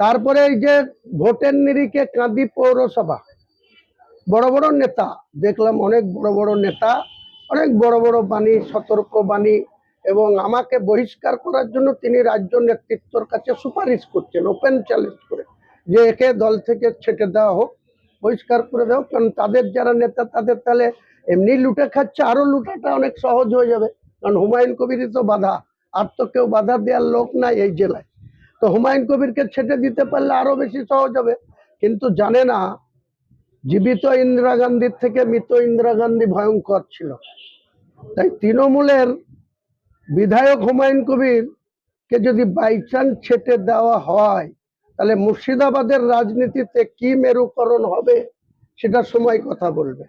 তারপরে এই যে ভোটের নিরিখে কাঁদি পৌরসভা, বড় বড় নেতা, দেখলাম অনেক বড় বড় নেতা, অনেক বড় বড় বাণী, সতর্ক বাণী, এবং আমাকে বহিষ্কার করার জন্য তিনি রাজ্য নেতৃত্বর কাছে সুপারিশ করছেন ওপেন চ্যালেঞ্জ করে, যে একে দল থেকে ছেটে দেওয়া হোক, বহিষ্কার করে দেওয়া কারণ তাদের যারা নেতা, তাদের তাহলে এমনি লুটে খাচ্ছে, আরও লুটাটা অনেক সহজ হয়ে যাবে, কারণ হুমায়ুন কবিরই তো বাধা, আর তো কেউ বাধা দেওয়ার লোক নাই এই জেলায়। তো হুমায়ুন কবিরকে ছেটে দিতে পারলে আরও বেশি সহজ হবে। কিন্তু জানে না, জীবিত ইন্দিরা গান্ধীর থেকে মৃত ইন্দিরা গান্ধী ভয়ঙ্কর ছিল। তাই তৃণমূলের বিধায়ক হুমায়ুন কবির কে যদি বাইচান্স ছেটে দেওয়া হয়, তাহলে মুর্শিদাবাদের রাজনীতিতে কি মেরুকরণ হবে সেটা সময় কথা বলবে।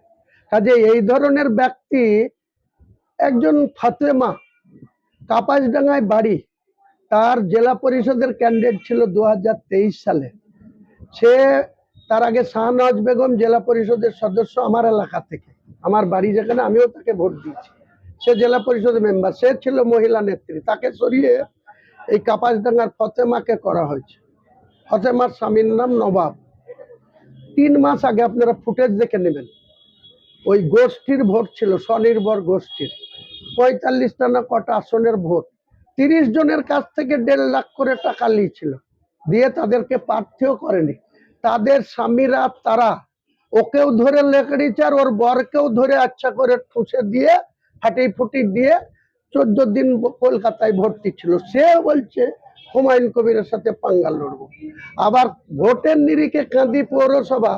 কাজে এই ধরনের ব্যক্তি একজন ফাতেমা কাপাসডাঙ্গায় বাড়ি তার জেলা পরিষদের ক্যান্ডিডেট ছিল দু হাজার তেইশ সালে। সে তার আগে শাহনওয়াজ বেগম জেলা পরিষদের সদস্য আমার এলাকা থেকে। আমার বাড়ি যেখানে আমিও তাকে ভোট দিয়েছি। সে জেলা পরিষদের মেম্বার সে ছিল মহিলা নেত্রী। তাকে সরিয়ে এই কাপাসডাঙ্গার ফতেমাকে করা হয়েছে। ফতেমার স্বামীর নাম নবাব। তিন মাস আগে আপনারা ফুটেজ দেখে নেবেন। ওই গোষ্ঠীর ভোট ছিল স্বনির্ভর গোষ্ঠীর। পঁয়তাল্লিশটা না কটা আসনের ভোট। তিরিশ জনের কাছ থেকে দেড় লাখ করে টাকা নিয়েছিল। দিয়ে তাদেরকে প্রার্থীও করেনি। তাদের স্বামীরা, তারা ওকেও ধরে লেকড়িছে আর ওর বরকেও ধরে আচ্ছা করে ঠুসে দিয়ে ফাটি ফুটি দিয়ে চোদ্দ দিন কলকাতায় ভর্তি ছিল। সে বলছে, হুমায়ুন কবিরের সাথে পাঙ্গাল লড়বো। আবার ভোটের নিরিখে কাঁদি পৌরসভা,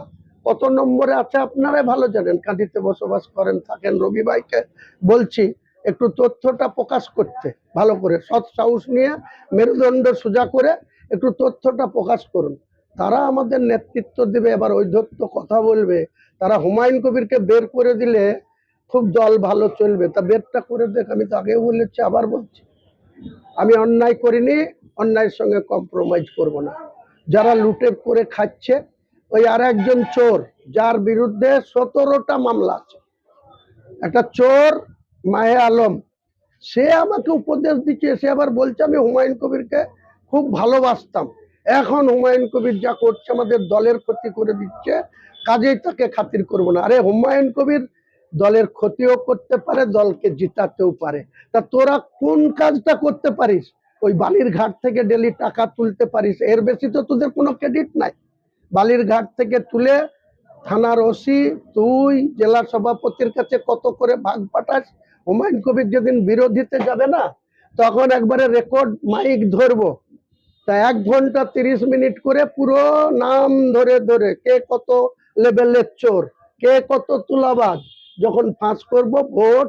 কত নম্বরে আছে আপনারাই ভালো জানেন। কাঁদিতে বসবাস করেন, থাকেন রবি ভাইকে। বলছি একটু তথ্যটা প্রকাশ করতে, ভালো করে। সৎ সাহস নিয়ে মেরুদণ্ড সোজা করে একটু তথ্যটা প্রকাশ করুন। তারা আমাদের নেতৃত্ব দেবে, এবার ঐধত্য কথা বলবে। তারা হুমায়ুন কবিরকে বের করে দিলে খুব দল ভালো চলবে। তা বেরটা করে দেখ, আমি তো আগেও বলেছি, আবার বলছি। আমি অন্যায় করিনি, অন্যায়ের সঙ্গে কম্প্রোমাইজ করব না। যারা লুটে করে খাচ্ছে, ওই আর একজন চোর, যার বিরুদ্ধে সতেরোটা মামলা আছে। একটা চোর মাহে আলম, সে আমাকে উপদেশ দিচ্ছে, সে আবার বলছে, আমি হুমায়ুন কবিরকে খুব ভালোবাসতাম। এখন হুমায়ুন কবির যা করছে, আমাদের দলের ক্ষতি করে দিচ্ছে, কাজেই তাকে খাতির করব না। আরে, হুমায়ুন কবির দলের ক্ষতিও করতে পারে, দলকে জিতাতেও পারে। তা তোরা কোন কাজটা করতে পারিস? ওই বালির ঘাট থেকে ডেলি টাকা তুলতে পারিস, এর বেশি তো তোদের কোনো ক্রেডিট নাই। বালির ঘাট থেকে তুলে থানার ওসি, তুই, জেলা সভাপতির কাছে কত করে ভাগ পাঠাস হুমায়ুন কবির যেদিন বিরোধীতে যাবে না, তখন একবারে রেকর্ড মাইক ধরবো। তা এক ঘণ্টা তিরিশ মিনিট করে পুরো নাম ধরে ধরে কে কত লেভেলের চোর, কে কত তুলাবাজ, যখন ফাঁস করব ভোট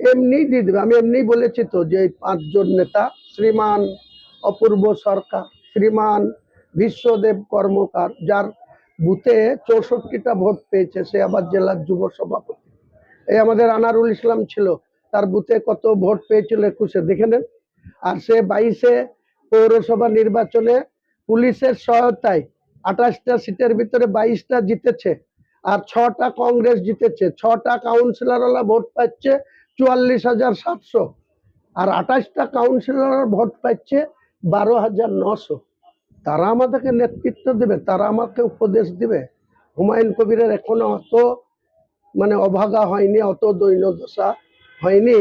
এমনি দিয়ে দেবে। আমি এমনি বলেছি তো যে এই পাঁচজন নেতা, শ্রীমান অপূর্ব সরকার, শ্রীমান বিশ্বদেব কর্মকার, যার বুথে চৌষট্টিটা ভোট পেয়েছে, সে আবার জেলার যুব সভাপতি। এই আমাদের আনারুল ইসলাম ছিল। তার বুথে কত ভোট পেয়েছিল একুশে, দেখে নেন। আর সে বাইশে পৌরসভা নির্বাচনে পুলিশের সহায়তায় আঠাশটা সিটের ভিতরে বাইশটা জিতেছে আর ছটা কংগ্রেস জিতেছে। ছটা কাউন্সিলরওয়ালা ভোট পাচ্ছে চুয়াল্লিশ হাজার সাতশো আর আঠাশটা কাউন্সিলর ভোট পাচ্ছে বারো হাজার নশো। তারা আমাদেরকে নেতৃত্ব দেবে, তারা আমাকে উপদেশ দিবে। হুমায়ুন কবিরের এখনও অত মানে অভাগা হয়নি, অত দৈন্যদশা হয়নি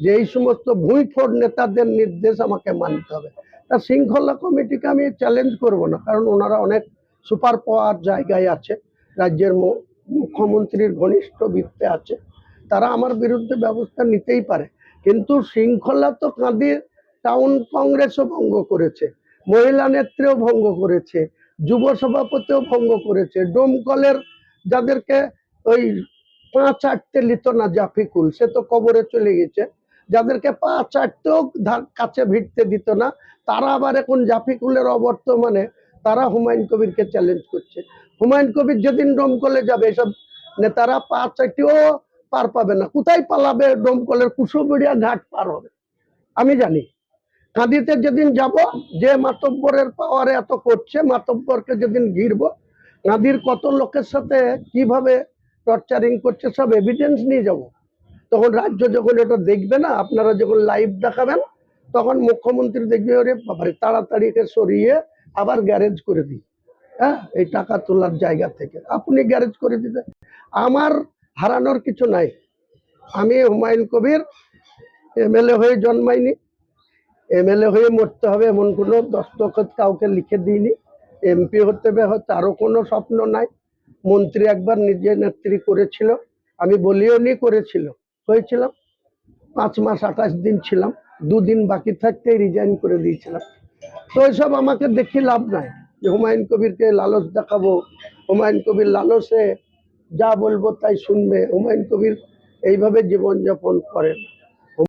যে এই সমস্ত ভুঁইফোড় নেতাদের নির্দেশ আমাকে মানতে হবে। তা শৃঙ্খলা কমিটিকে আমি চ্যালেঞ্জ করব না, কারণ ওনারা অনেক সুপার পাওয়ার জায়গায় আছে, রাজ্যের মুখ্যমন্ত্রীর ঘনিষ্ঠ বৃত্তে আছে, তারা আমার বিরুদ্ধে ব্যবস্থা নিতেই পারে। কিন্তু শৃঙ্খলা তো কাঁদির টাউন কংগ্রেসও ভঙ্গ করেছে, মহিলা নেত্রেও ভঙ্গ করেছে, যুব সভাপতিও ভঙ্গ করেছে, ডোমকলের যাদেরকে ওই পাঁচ আটতে লিত না জাফিকুল, সে তো কবরে চলে গেছে। যাদেরকে পাঁচ আটতেও কাছে ভিড়তে দিত না, তারা আবার এখন জাফিকুলের অবর্তমানে তারা হুমায়ুন কবিরকে চ্যালেঞ্জ করছে। হুমায়ুন কবির যেদিন ডোমকলে যাবে, এসব নেতারা পাঁচ চারটিও পার পাবে না। কোথায় পালাবে ডোমকলের কুসুবিড়িয়া ঘাট পার হবে। আমি জানি। কাঁদিতে যেদিন যাব, যে মাতব্বরের পাওয়ারে এত করছে, মাতব্বরকে যেদিন ঘিরবো, কাঁদির কত লোকের সাথে কীভাবে টর্চারিং করছে, সব এভিডেন্স নিয়ে যাব। তখন রাজ্য যখন এটা দেখবে না, আপনারা যখন লাইভ দেখাবেন, তখন মুখ্যমন্ত্রী দেখবে, ওরে বাবারে, তাড়াতাড়ি একে সরিয়ে আবার গ্যারেজ করে দিই। হ্যাঁ এই টাকা তোলার জায়গা থেকে। আপনি গ্যারেজ করে দিতে। আমার হারানোর কিছু নাই। আমি হুমায়ুন কবির, এমএলএ হয়ে জন্মাইনি। এমএলএ হয়ে মরতে হবে এমন কোনো দস্তখত কাউকে লিখে দিইনি। এমপি হতে হবে, হয়তো আরও কোনো স্বপ্ন নাই। মন্ত্রী একবার নিজে নেত্রী করেছিল। আমি বলিও নি করেছিল। হয়েছিলাম পাঁচ মাস আঠাশ দিন ছিলাম। দুদিন বাকি থাকতেই রিজাইন করে দিয়েছিলাম। তো এসব আমাকে দেখি লাভ নাই যে হুমায়ুন কবিরকে লালস দেখাবো। হুমায়ুন কবির লালসে যা বলব তাই শুনবে। হুমায়ুন কবির এইভাবে জীবনযাপন করেন।